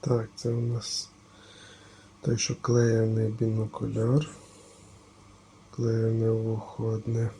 Так, це у нас той, що клеєний бінокуляр. Клеєне вухо одне.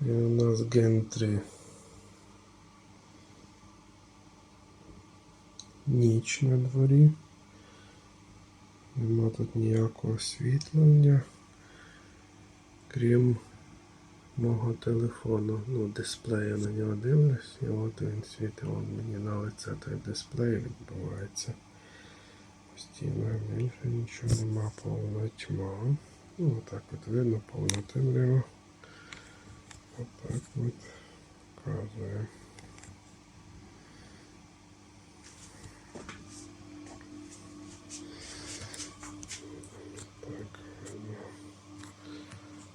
І у нас ген 3. Ніч на дворі. Нема тут ніякого освітлення, крім мого телефону. Ну, дисплея на нього дивлюсь, і от він світить он мені на лице той дисплей відбувається. Постійно більше нічого нема, повна тьма. Ну, отак от видно, повна темрява. Отак от показує.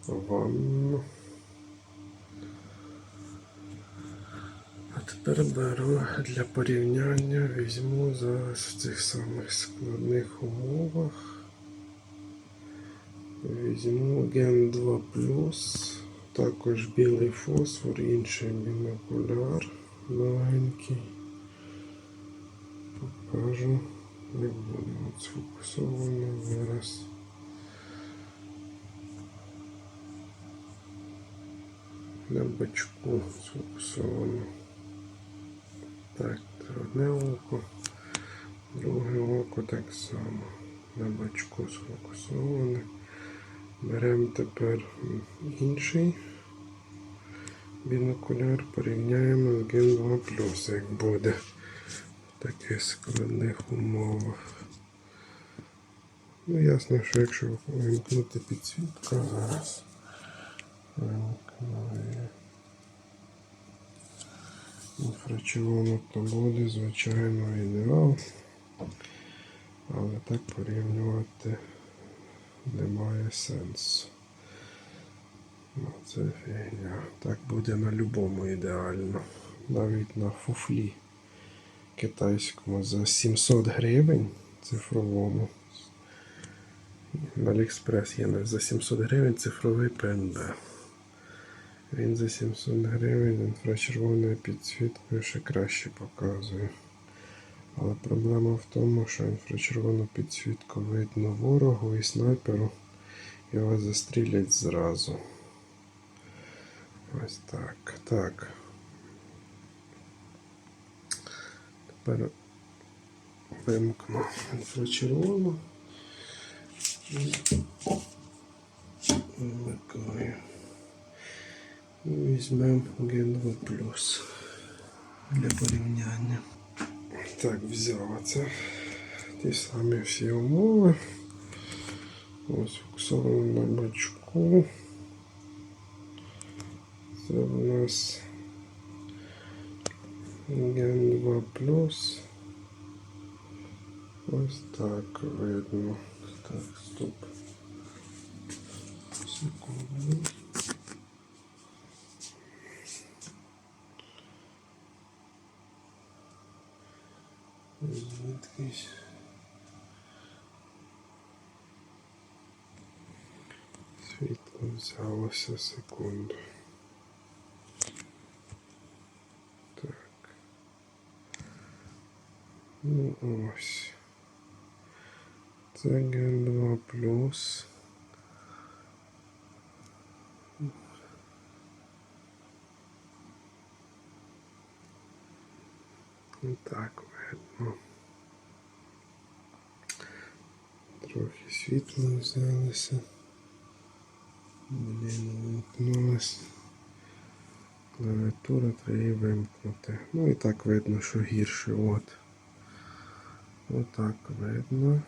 Ванну. А тепер беру для порівняння, візьму зараз в цих самих складних умовах. Візьму Ген 2 також білий фосфор, інший бінокуляр новенький. Покажу, як буде сфокусовано зараз. На бачку сфокусовано. Так, одне око, друге око так само. На бачку сфокусоване. Беремо тепер інший бінокуляр, порівняємо з Ген 2 як буде в таких складних умовах. Ну, ясно, що якщо вимкнути підсвітку зараз. Вимкнули. Інфрачервоно то буде, звичайно, ідеал. Але так порівнювати немає сенсу. Ну, це фігня. Так буде на любому ідеально. Навіть на фуфлі китайському за 700 гривень цифровому. На Аліекспрес є навіть за 700 гривень цифровий ПНБ. Він за 700 гривень інфрачервоною підсвіткою ще краще показує. Але проблема в тому, що інфрачервону підсвітку видно ворогу і снайперу, вас застрілять зразу. Ось так. Так. Тепер вимкну інфрачервону. І Вимикаю. І візьмемо Ген 2 Plus для порівняння. Так, взяв це ті самі всі умови. Ось фіксовано на бачку. Це у нас Ген 2 Plus. Ось так видно. Так, стоп. Взялося секунду. Так. Ну ось. Це ген 2 плюс. Так видно. Трохи світло взялося. Блін, вимкнулась. Клавіатура треба вимкнути. Ну і так видно, що гірше. От. Отак видно.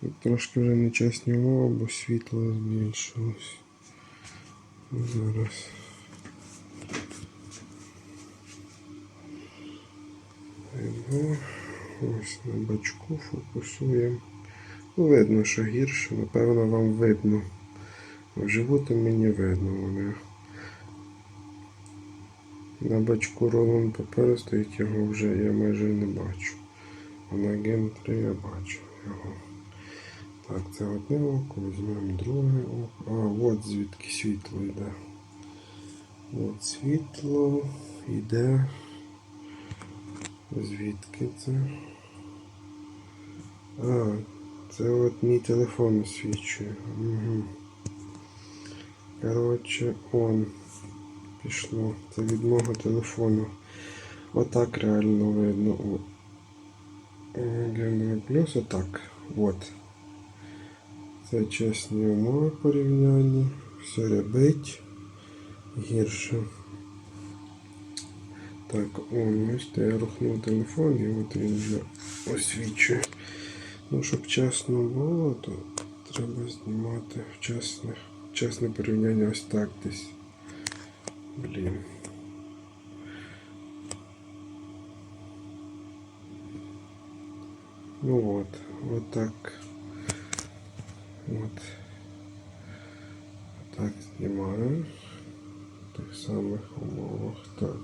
Тут трошки вже нечесні умови, бо світло збільшилось. Зараз. Ось на бачку фокусуємо. Ну, видно, що гірше, напевно, вам видно. Вживу то мені видно вони. На бачку рулон паперу стоїть, його вже я майже не бачу. А на ген 3 я бачу його. Так, це одне око, візьмемо друге око. А, от звідки світло йде. От світло йде. Звідки це? А, це от мій телефон освічує. Угу. Коротше, он пішло. Це від мого телефону. Отак реально видно. Плюс отак. От. Це чесні умови порівняння. Все рябить гірше. Так, о, бачите, я рухнув телефон і от він вже освічує. Ну, щоб чесно було, то треба знімати вчасне, чесне порівняння ось так десь. Блін. Ну вот, вот так. Вот. Так знімаю. В тих самих умовах. Так.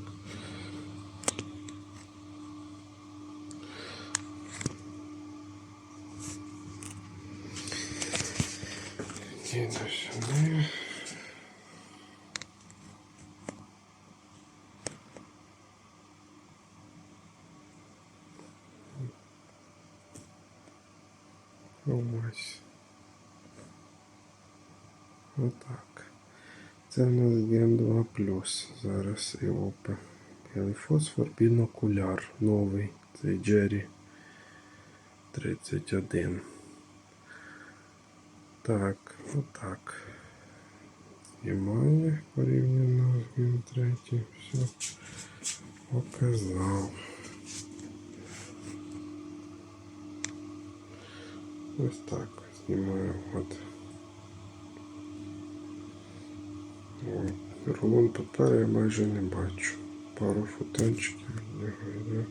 Ось. Отак. Це в нас Gen 2 Зараз ІОП. Білий фосфор, бінокуляр новий. Цей Джері 31. Так, отак. Знімає порівняно з Gen 3. Все показав. Ось так знімаю от. Рулон паперу я майже не бачу. Пару йде.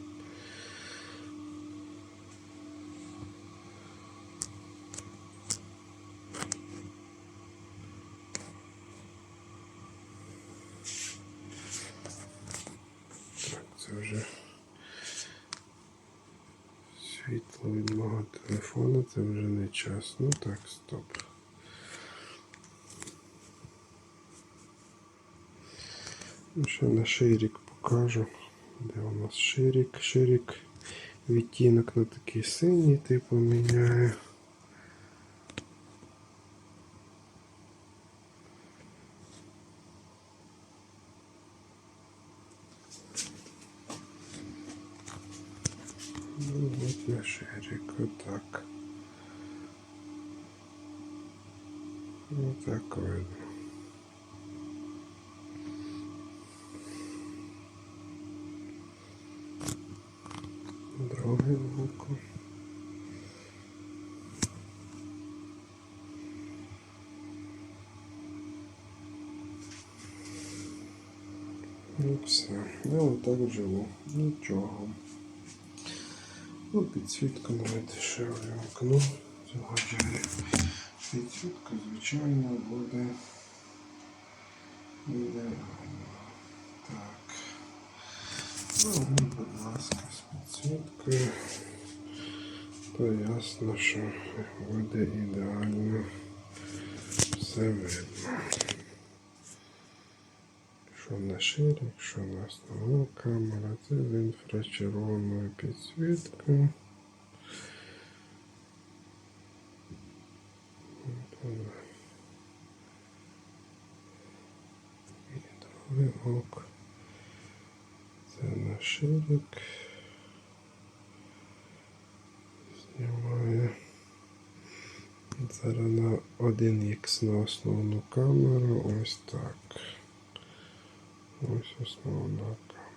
Так, це вже світло від мого телефону, це вже не час. Ну так, стоп. Ну, Ще на ширік покажу. Де у нас ширік, ширік, відтінок на такий синій, типу міняє. Ну, от на ширик, отак. Отак видно. Друге око. Ну все. Я отак живу. Нічого. Ну, підсвітка навіть ще вимкну. Цього джері. Підсвітка, звичайно, буде ідеально. Так. Ну, ну, будь ласка, з підсвіткою. То ясно, що буде ідеально все видно. Що на ширик, що на основну камера, це з інфрачервоною підсвіткою. І ок. Це на ширик. Знімаю. Зараз на 1х на основну камеру. Ось так. Ось основна камера.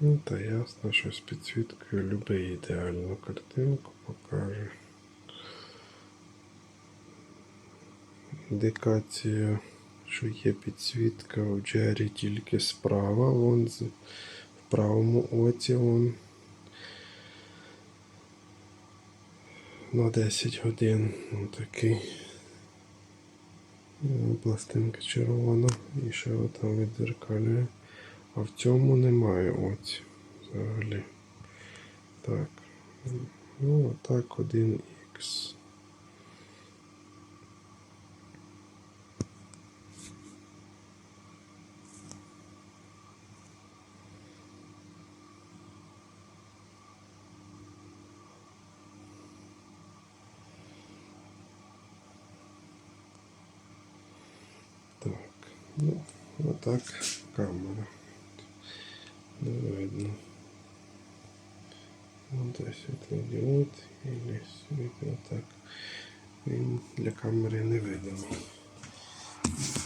Ну та ясно, що з підсвіткою любий ідеальну картинку покаже. Індикація, що є підсвітка у джері тільки справа, вон в правому оці вон на 10 годин. Такий. Пластинка червона і ще там відзеркалює. А в цьому немає оці взагалі. Так. Ну, отак 1х. Ну, отак камера. Не видно. Вот світлодіод і світло так. Він для камери невидимий.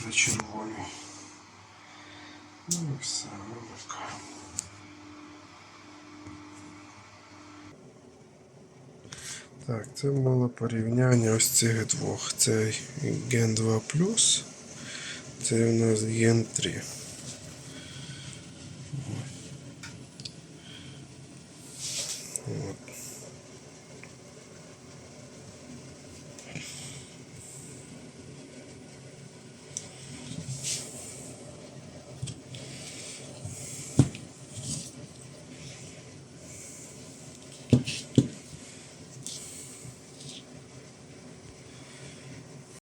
При червоній. Ну і все, вимикаємо. Так, це було порівняння ось цих двох. Це Gen 2 Plus, це у нас 3.